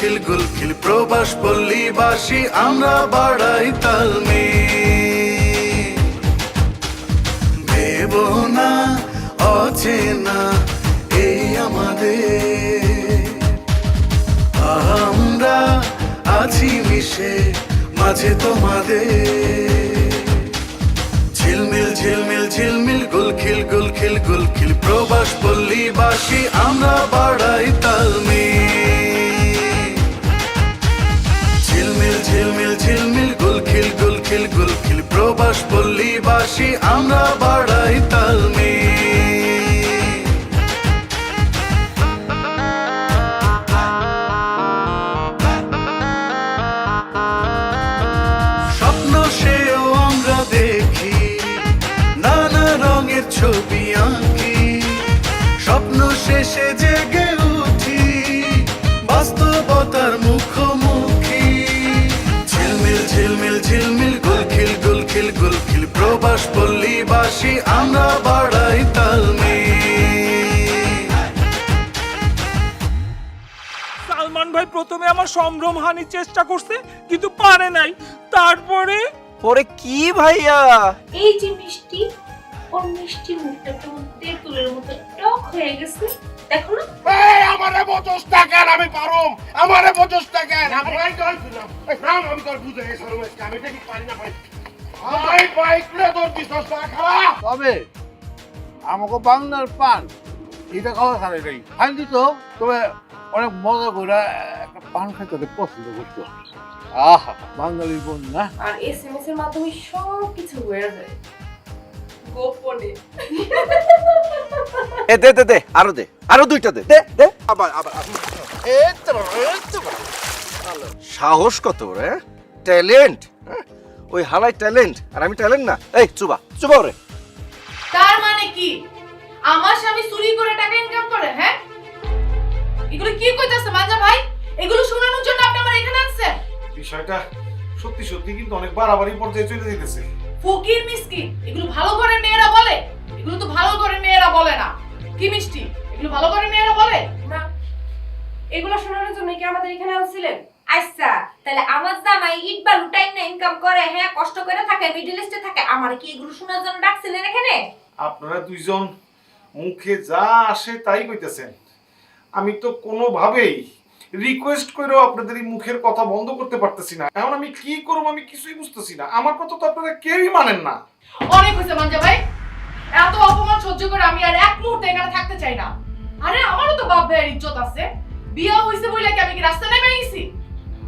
গুলখিল গুলখিল প্রবাস পল্লীবাসী, আমরা বাড়াই তালমে। ভেব না অচেনা এই আমাদের। আমরা আছি মিশে, মাঝে তোমাদের। ঝিলমিল ঝিলমিল ঝিলমিল গুল খিল গুলখিল গুলখিল গুলখিল প্রবাস পল্লীবাসী, আমরা বাড়াই তালমে। আমরা বাড়াই তালমে। স্বপ্ন সেও আমরা দেখি নানা রঙের ছবি আঁকি। স্বপ্ন শেষে জেগে পল্লীবাসী আমরা বাড়াই তালমে সালমান ভাই প্রথমে আমার সম্ভ্রম হানির চেষ্টা করছে কিন্তু পারে নাই। তারপরে? পরে কি ভাইয়া? এই যে মিষ্টি ওর মিষ্টি মুখটা কেমন তেঁতুলের মতো টক হয়ে গেছে। দেখো না। এই আমারে পঞ্চাশ আমি পারুম? আমারে পঞ্চাশ আমি আমি আমি এটা কি পারি না পারি ভাই বাইক রে তোর তবে আমাকে বাংলার পান এটা খাওয়া খাবে নাই খাই দিত তবে অনেক মজা করে একটা পান খাইতে পছন্দ করতো আহা বাঙালির বোন না আর এসএমএস এর মাধ্যমে সব কিছু হয়ে যায় গোপনে এ দে দে দে আরও দে আরও দুইটা দে দে দে আবার আবার তো সাহস কত রে ট্যালেন্ট ওই হালাই ট্যালেন্ট আর আমি ট্যালেন্ট না। এই চুবা চুবা রে তার মানে কি? আমার স্বামী চুরি করে টাকা ইনকাম করে হ্যাঁ? এগুলো কি কইতাছে মাজা ভাই? এগুলো শোনানোর জন্য আপনি আমার এখানে আনছেন বিষয়টা সত্যি সত্যি কিন্তু অনেক বাড়াবাড়ি পর্যায়ে চলে যেতেছে। ফকির মিসকিন এগুলো ভালো করে মেয়েরা বলে? এগুলো তো ভালো করে মেয়েরা বলে না। কি মিষ্টি? এগুলো ভালো করে মেয়েরা বলে? না এগুলো শোনানোর জন্য কি আমাদের এখানে আনছিলেন আচ্ছা তাহলে আমার জামাই ইট বালু টাইম না ইনকাম করে হ্যাঁ কষ্ট করে থাকে মিডল ইস্টে থাকে আমার কি এগুলো শোনার জন্য ডাকছিলেন এখানে? আপনারা দুইজন মুখে যা আসে তাই কইতেছেন। আমি তো কোনোভাবেই রিকোয়েস্ট করেও আপনাদের এই মুখের কথা বন্ধ করতে পারতেছি না। এখন আমি কি করব আমি কিছুই বুঝতেছি না। আমার কথা তো আপনারা কেউই মানেন না। অনেক হয়েছে মঞ্জা ভাই। এত অপমান সহ্য করে আমি আর এক মুহূর্তে এখানে থাকতে চাই না। আরে আমারও তো বাপ ভাইয়ের ইজ্জত আছে। বিয়া হইছে বলে কি আমি কি রাস্তা নেমে গেছি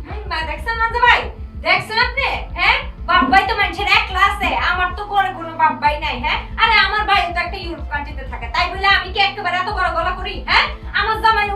মা দেখছেন মাঝে ভাই? দেখছেন আপনি? হ্যাঁ? বাপ ভাই তো মানুষের একলা আছে আমার তো করে কোনো বাপ নাই হ্যাঁ? আরে, আমার ভাই একটা ইউরোপ থাকে। তাই বলে আমি কি একেবারে এত বড় গলা করি হ্যাঁ? আমার জামাই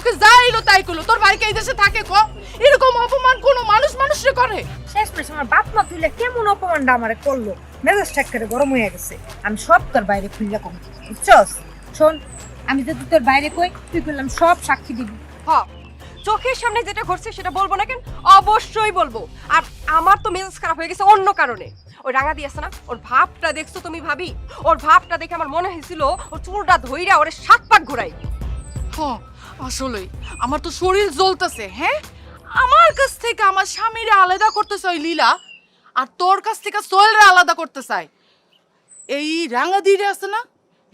মুখে যাইলো তাই করল। তোর ভাইকে এই দেশে থাকে ক এরকম অপমান কোনো মানুষ মানুষে করে? শেষ পেশ আমার বাপ মা তুইলে কেমন অপমানটা আমারে করল? মেজাজ ঠাক্কারে গরম হয়ে গেছে। আমি সব তোর বাইরে খুললে কম। বুঝছস? শোন আমি যদি তোর বাইরে কই তুই করলাম সব সাক্ষী দিবি। হ্যাঁ চোখের সামনে যেটা ঘটছে সেটা বলব না কেন? অবশ্যই বলব। আর আমার তো মেজাজ খারাপ হয়ে গেছে অন্য কারণে। ওই রাঙা দিয়েছে না? ওর ভাবটা দেখছ তুমি ভাবি? ওর ভাবটা দেখে আমার মনে হয়েছিল ওর চুলটা ধইরা ওরে সাত পাক ঘুরাই হ্যাঁ আসলেই আমার তো শরীর জ্বলতেছে হ্যাঁ? আমার কাছ থেকে আমার স্বামীরে আলাদা করতে চাই লীলা আর তোর কাছ থেকে সোহেলরে আলাদা করতে চাই। এই রাঙাদিরে আছে না?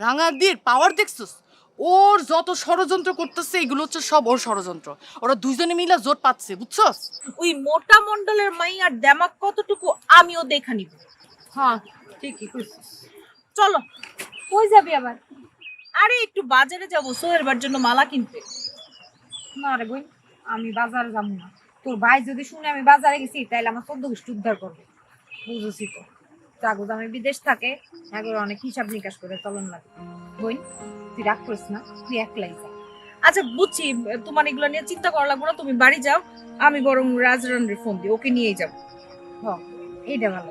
রাঙাদির পাওয়ার দেখছিস? ওর যত ষড়যন্ত্র করতেছে এগুলো হচ্ছে সব ওর ষড়যন্ত্র। ওরা দুইজনে মিলে জোট পাচ্ছে বুঝছস? ওই মোটা মন্ডলের মাই আর দেমাক কতটুকু আমিও দেখা নিব। হ্যাঁ ঠিকই চলো কই যাবি আবার? আরে একটু বাজারে যাব সোহেরবার জন্য মালা কিনতে। না রে বই আমি বাজারে যাব না। তোর ভাই যদি শুনে আমি বাজারে গেছি তাহলে আমার চোদ্দ গোষ্ঠী উদ্ধার করবে। বুঝেছি তো। আগু দামে বিদেশ থাকে এগুলো অনেক হিসাব নিকাশ করে চলন লাগে। বই তুই রাগ করিস না তুই একলাই যা। আচ্ছা বুঝছি তোমার এগুলো নিয়ে চিন্তা করা লাগবে না তুমি বাড়ি যাও আমি বরং রাজরানরে ফোন দিই ওকে নিয়েই যাব। এইটা ভালো।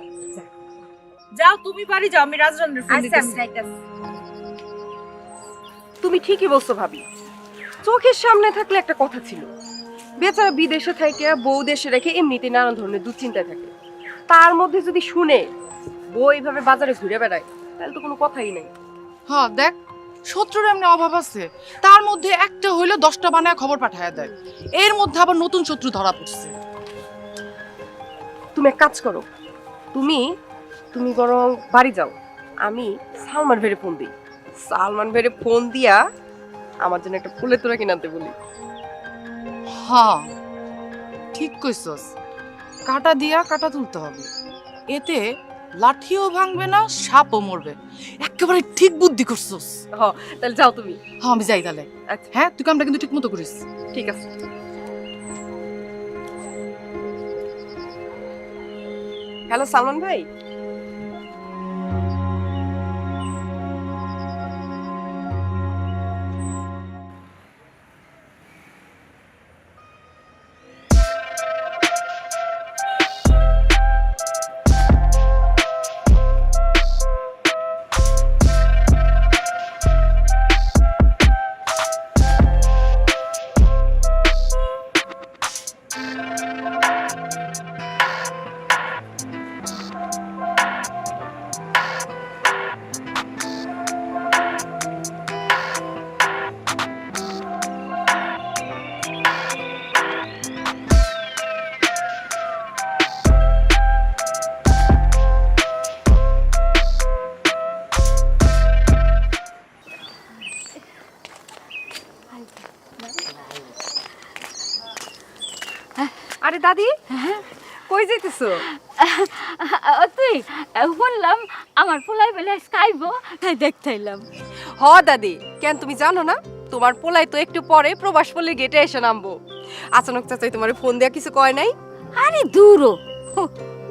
যাও তুমি বাড়ি যাও আমি রাজরানরে ফোন আচ্ছা আমি দিতেছি তুমি ঠিকই বলছো ভাবি। চোখের সামনে থাকলে একটা কথা ছিল। বেচারা বিদেশে থেকে বউ দেশে রেখে এমনিতে নানা ধরনের দুশ্চিন্তায় থাকে। তার মধ্যে যদি শুনে বউ এইভাবে বাজারে ঘুরে বেড়ায় তাহলে তো কোনো কথাই নেই। হ্যাঁ দেখ শত্রুর এমনি অভাব আছে। তার মধ্যে একটা হইলে দশটা বানায় খবর পাঠায় দেয়। এর মধ্যে আবার নতুন শত্রু ধরা পড়ছে। তুমি এক কাজ করো। তুমি তুমি বরং বাড়ি যাও। আমি সালমান ভেরে ফোন দিই। সালমান ভেরে ফোন দিয়া আমার জন্য একটা ফুলের তোরা কিনাতে বলি। হ্যাঁ ঠিক কইছস। কাটা দিয়া কাটা তুলতে হবে। এতে লাঠিও ভাঙবে না সাপও মরবে। একেবারে ঠিক বুদ্ধি করছস। হ তাহলে যাও তুমি। হ্যাঁ আমি যাই তাহলে। আচ্ছা। হ্যাঁ তুই কামটা কিন্তু ঠিক মতো করিস। ঠিক আছে। হ্যালো সালমান ভাই। দাদি? কই যাইতেছো? তুই বললাম আমার পোলাই বেলা খাইব তাই দেখতে এলাম হ দাদি কেন তুমি জানো না? তোমার পোলাই তো একটু পরে প্রবাস পল্লী গেটে এসে নামবো। আচানক চাচাই তোমার ফোন দেওয়া কিছু কয় নাই? আরে দূরও।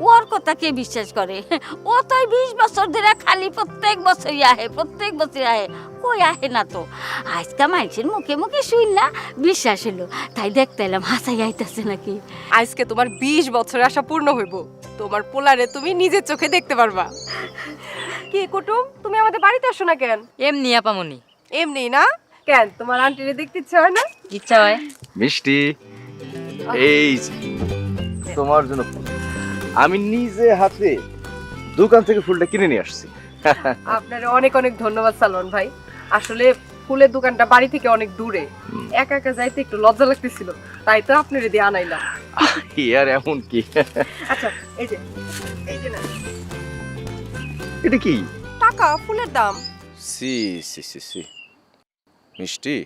ওর কথা কে বিশ্বাস করে? ও তো বিশ বছর ধরে খালি প্রত্যেক বছরই আহে প্রত্যেক বছর আহে। কই আহে না তো? আজকা মানুষের মুখে মুখে শুনলা বিশ্বাস হলো তাই দেখতে এলাম হাসাই আইতাছে নাকি। আজকে তোমার বিশ বছরের আশা পূর্ণ হইব। তোমার পোলারে তুমি নিজের চোখে দেখতে পারবা। কি কুটুম তুমি আমাদের বাড়িতে আসো না কেন? এমনি আপামনি। এমনি না? কেন তোমার আন্টিরে দেখতে ইচ্ছা হয় না? ইচ্ছা হয়। মিষ্টি এই তোমার জন্য। আমি নিজে হাতে দোকান থেকে ফুলটা কিনে নিয়ে আসছি। আপনার অনেক অনেক ধন্যবাদ সালমান ভাই। আসলে ফুলের দোকানটা বাড়ি থেকে অনেক দূরে। একা একা যাইতে একটু লজ্জা লাগতেছিল তাই তো আপনার দিয়ে আনাইলাম। আর এমন কি? আচ্ছা এই যে এই যে না। এটা কি? টাকা ফুলের দাম। সি সি সি সি। মিষ্টি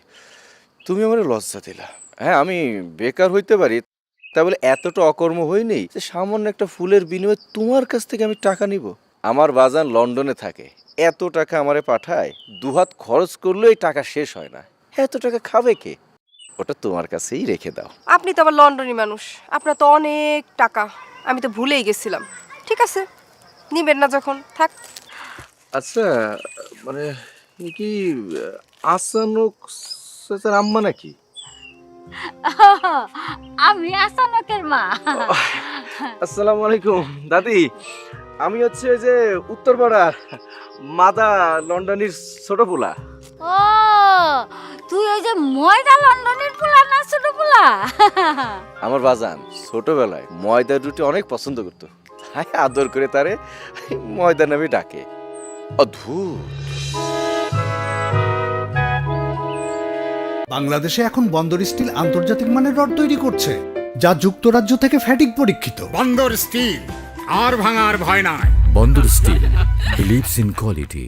তুমি আমার লজ্জা দিলা। হ্যাঁ আমি বেকার হইতে পারি তা বলে এতটা অকর্ম হইনি যে সামান্য একটা ফুলের বিনিময়ে তোমার কাছ থেকে আমি টাকা নিব। আমার বাজান লন্ডনে থাকে। এত টাকা আমারে পাঠায় দুহাত খরচ করলেও এই টাকা শেষ হয় না। এত টাকা খাবে কে? ওটা তোমার কাছেই রেখে দাও। আপনি তো আবার লন্ডনী মানুষ। আপনার তো অনেক টাকা। আমি তো ভুলেই গেছিলাম। ঠিক আছে নিবেন না যখন। থাক। আচ্ছা মানে কি আসানুক আম্মা নাকি? আমি আসানকের মা। আসসালামু আলাইকুম দাদি আমি হচ্ছে ওই যে উত্তরপাড়ার মাদা লন্ডনের ছোট পোলা। ও তুই ওই যে ময়দা লন্ডনের পোলা না ছোট পোলা? আমার বাজান ছোটবেলায় ময়দার রুটি অনেক পছন্দ করতো। তাই আদর করে তারে ময়দা নামে ডাকে। অদ্ভুত। বাংলাদেশে এখন বন্দর স্টিল আন্তর্জাতিক মানের রড তৈরি করছে যা যুক্তরাজ্য থেকে ফ্যাটিক পরীক্ষিত। বন্দর স্টিল আর ভাঙার ভয় নাই। বন্দর স্টিল বিলিভস ইন কোয়ালিটি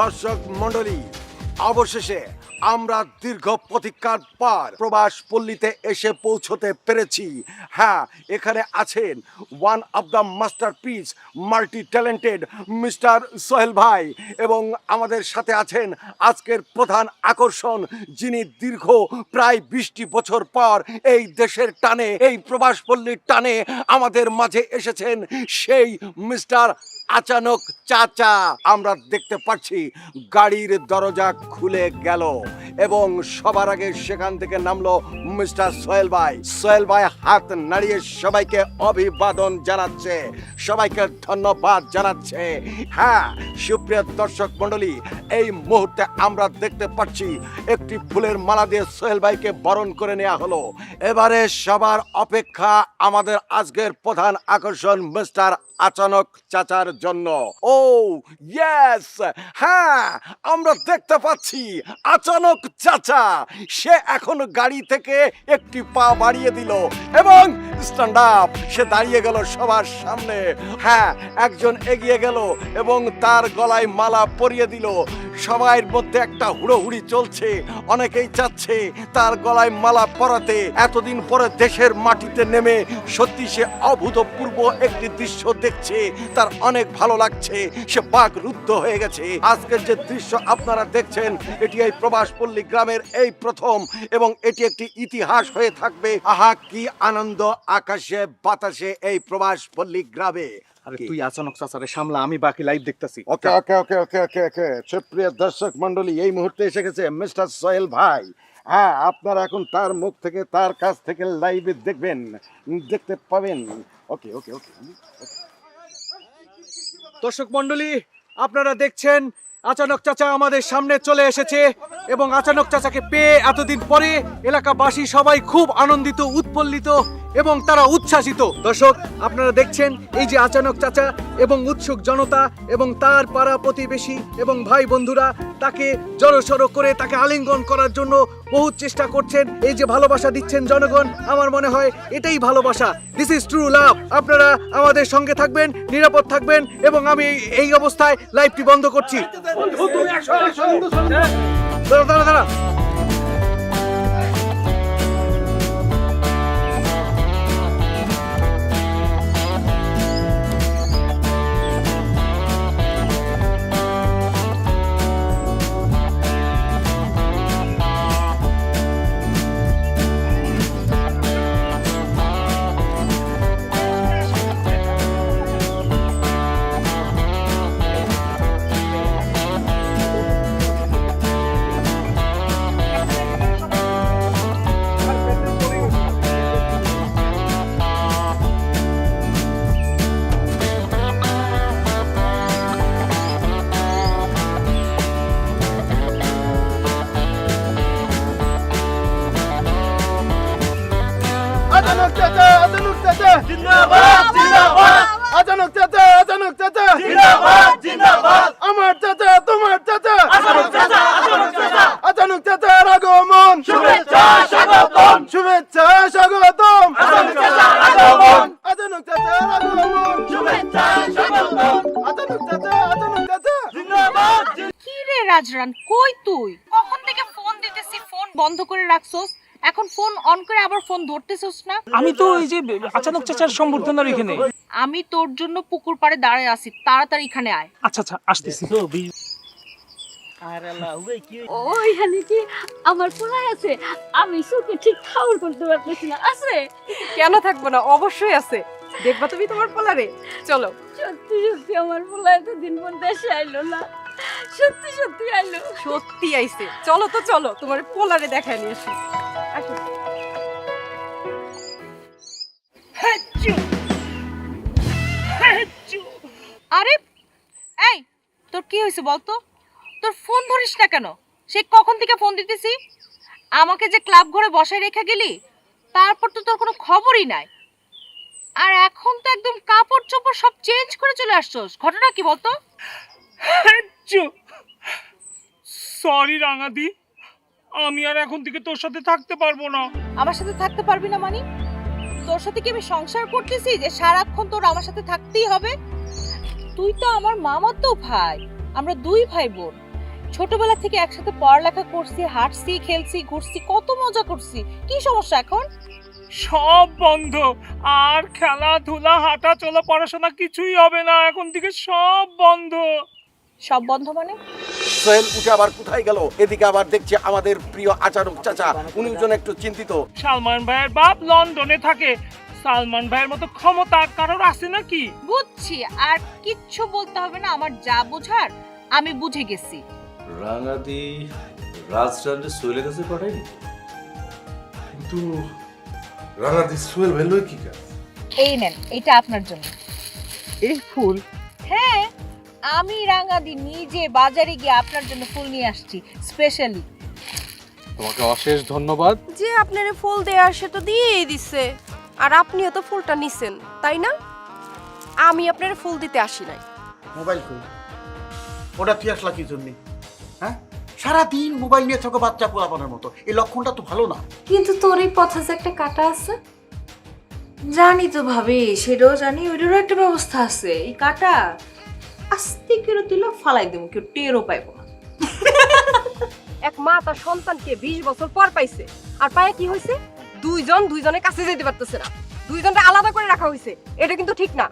দর্শক মণ্ডলী, অবশেষে আমরা দীর্ঘ প্রতীক্ষার পর প্রবাস পল্লীতে এসে পৌঁছতে পেরেছি। হ্যাঁ এখানে আছেন one of the masterpiece multi talented mister Sohel ভাই এবং আমাদের সাথে আছেন আজকের প্রধান আকর্ষণ, যিনি দীর্ঘ প্রায় বিশটি বছর পর এই দেশের টানে, এই প্রবাস পল্লীর টানে আমাদের মাঝে এসেছেন সেই মিস্টার আচানক চাচা, আমরা দেখতে পাচ্ছি গাড়ির দরজা খুলে গেল এবং সবার আগে সেখান থেকে নামলো মিস্টার সোহেল ভাই। সোহেল ভাই হাত নাড়িয়ে সবাইকে অভিবাদন জানাচ্ছে, সবাইকে ধন্যবাদ জানাচ্ছে। হ্যাঁ সুপ্রিয় দর্শক মণ্ডলী, এই মুহূর্তে আমরা দেখতে পাচ্ছি একটি ফুলের মালা দিয়ে সোহেল ভাইকে বরণ করে নেওয়া হলো। এবারে সবার অপেক্ষা আমাদের আজকের প্রধান আকর্ষণ মিস্টার আচানক চাচার জন্য। ও ইয়েস হ্যাঁ আমরা দেখতে পাচ্ছি আচানক চাচা, সে এখন গাড়ি থেকে একটি পা বাড়িয়ে দিল এবং স্ট্যান্ড আপ সে দাঁড়িয়ে গেল সবার সামনে। হ্যাঁ একজন এগিয়ে গেল এবং তার গলায় মালা পরিয়ে দিল। সবাই মধ্যে একটা হুড়োহুড়ি চলছে, অনেকেই চাচ্ছে তার গলায় মালা পরাতে। এতদিন পরে দেশের মাটিতে নেমে সত্যি সে অভূতপূর্ব একটি দৃশ্য দেখছে, তার অনেক ভালো লাগছে। সে বাক রুদ্ধ হয়ে গেছে। আজকের যে দৃশ্য আপনারা দেখছেন এটি এই প্রবাসপল্লী গ্রামের এই প্রথম এবং এটি একটি ইতিহাস হয়ে থাকবে। আহা কি আনন্দ আকাশে বাতাসে এই প্রবাসপল্লী গ্রামে। আরে তুই আচানক চাচারে সামলা আমি বাকি লাইভ দেখতাছি। ওকে ওকে ওকে ওকে ওকে ওকে। সুপ্রিয় দর্শক মন্ডলী এই মুহূর্তে এসে গেছে মিস্টার সোহেল ভাই। হ্যাঁ আপনারা এখন তার মুখ থেকে তার কাছ থেকে লাইভে দেখবেন দেখতে পাবেন। ওকে ওকে ওকে। দর্শক মন্ডলী আপনারা দেখছেন, আচানক চাচা আমাদের সামনে চলে এসেছে এবং আচানক চাচাকে পেয়ে এতদিন পরে এলাকাবাসী সবাই খুব আনন্দিত, উৎফুল্লিত এবং তারা উচ্ছ্বাসিত। দর্শক, আপনারা দেখছেন এই যে আচানক চাচা এবং উৎসুক জনতা এবং তার পাড়া প্রতিবেশী এবং ভাই বন্ধুরা তাকে জড়সড় করে তাকে আলিঙ্গন করার জন্য বহু চেষ্টা করছেন। এই যে ভালোবাসা দিচ্ছেন জনগণ, আমার মনে হয় এটাই ভালোবাসা। দিস ইজ ট্রু লাভ আপনারা আমাদের সঙ্গে থাকবেন, নিরাপদ থাকবেন এবং আমি এই- অবস্থায় লাইভটি বন্ধ করছি। দাঁড়া দাঁড়া দাঁড়া। জিন্দাবাদ জিন্দাবাদ। আমার চাচা তোমার চাচা। আচানক চাচা আচানক চাচা। আচানক চাচার আগমন। শুভেচ্ছা স্বাগতম। শুভেচ্ছা স্বাগতম। আচানক চাচা আগমন। আচানক চাচার আগমন। শুভেচ্ছা স্বাগতম। আচানক চাচা আচানক চাচা। জিন্দাবাদ কি রে রাজরান কই তুই? কখন থেকে ফোন দিতেছি ফোন বন্ধ করে রাখছস? এখন ফোন অন করে আবার ফোন ধরতেছস না? আমি তো এই যে আচানক চাচার সম্বর্ধনার এখানে। আমি তোর জন্য পুকুর পাড়ে দাঁড়ায় আছি তাড়াতাড়ি এখানে আয়। আচ্ছা আচ্ছা আসতেছি। ওইখানে কি আমার পোলাই আছে। আমি সুখে ঠিক ঠাউর করতে পারতেছি না। আছে? কেন থাকব না? অবশ্যই আছে। দেখবা তুমি তোমার পোলারে। চলো। সত্যি সত্যি আমার পোলা এতদিন পর দেশে আইলো না। সত্যি সত্যি আইলো। সত্যি আইছে। চলো তো চলো তোমার পোলারে দেখায় নিয়ে আসি। আসো। আরে এই তোর কি হয়েছে বলতো? তোর ফোন ধরিস না কেন? সে কখন থেকে ফোন দিতেছি? আমাকে যে ক্লাব ঘরে বসায় রেখে গেলি তারপর তো তোর কোনো খবরই নাই। আর এখন তো একদম কাপড় চোপড় সব চেঞ্জ করে চলে আসছস। ঘটনা কি বলতো? সরি রাঙাদি আমি আর এখন থেকে তোর সাথে থাকতে পারব না। আমার সাথে থাকতে পারবি না মানে? তোর সাথে কি আমি সংসার করতেছি যে সারাক্ষণ তোর আমার সাথে থাকতেই হবে? তুই তো আমার মামাতো ভাই। আমরা দুই ভাই বোন ছোটবেলা থেকে একসাথে পড়ালেখা করছি হাঁটছি খেলছি ঘুরছি কত মজা করছি। কি সমস্যা এখন? সব বন্ধ। আর খেলাধুলা হাঁটা চলা পড়াশোনা কিছুই হবে না। এখন থেকে সব বন্ধ। সব বন্ধ মানে? সোহেল উঠে আবার কোথায় গেল? এদিকে আবার দেখছি আমাদের প্রিয় আচারক চাচা। উনি যেন একটু চিন্তিত। সালমান ভাইয়ের বাপ লন্ডনে থাকে। সালমান ভাইয়ের মতো ক্ষমতা কারোর আছে নাকি? বুঝছি আর কিচ্ছু বলতে হবে না আমার যা বোঝার আমি বুঝে গেছি। রাঙাদি রাজরান্ডে সোহেলের কাছে পাঠাইনি কিন্তু রাঙাদি সোহেল ভাই লই কি কাজ? এই নেন এটা আপনার জন্য। এই ফুল? হ্যাঁ আমি রাঙাদি নিজে বাজারে গিয়ে আপনার জন্য ফুল নিয়ে আসছি স্পেশালি তোমাকে অশেষ ধন্যবাদ। যে আপনারে ফুল দেয়া সে তো দিয়েই দিছে। আর আপনিও তো ফুলটা নিছেন তাই না? আমি আপনার ফুল দিতে আসি নাই। মোবাইল কই? ওটা তুই আসলা কি জন্যে? হ্যাঁ? সারাদিন মোবাইল নিয়ে থাকো বাচ্চা পোলাপানের মতো। এই লক্ষণটা তো ভালো না। কিন্তু তোর এই পথে যে একটা কাটা আছে? জানি তো ভাবি সেটাও জানি ওইটারও একটা ব্যবস্থা আছে। এই কাটা আস্তে করে দিল ফালাই দেবো কেউ টেরও পাইবো না। এক মা তার সন্তানকে বিশ বছর পর পাইছে আর পায়ে কি হয়েছে দুইজন দুইজনের কাছে যেতে পারতেছে না। দুইজনটা আলাদা করে রাখা হয়েছে। এটা কিন্তু ঠিক না।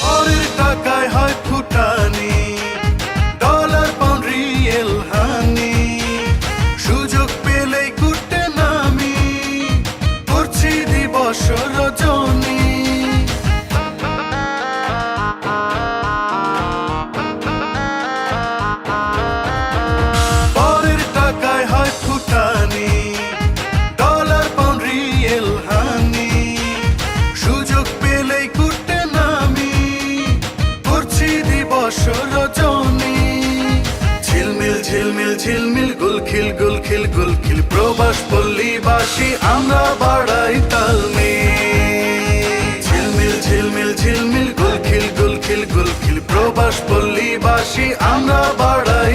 পরের টাকায় হয় ফুটানি ডলার পাউন্ড রিয়েল হানি ঝিলমিল ঝিলমিল, গুলখিল গুলখিল গুলখিল। প্রবাস পল্লীবাসী, আমরা বাড়াই তালমি ঝিলমিল ঝিলমিল ঝিলমিল, গুলখিল গুলখিল গুলখিল। প্রবাস পল্লীবাসী, আমরা বাড়াই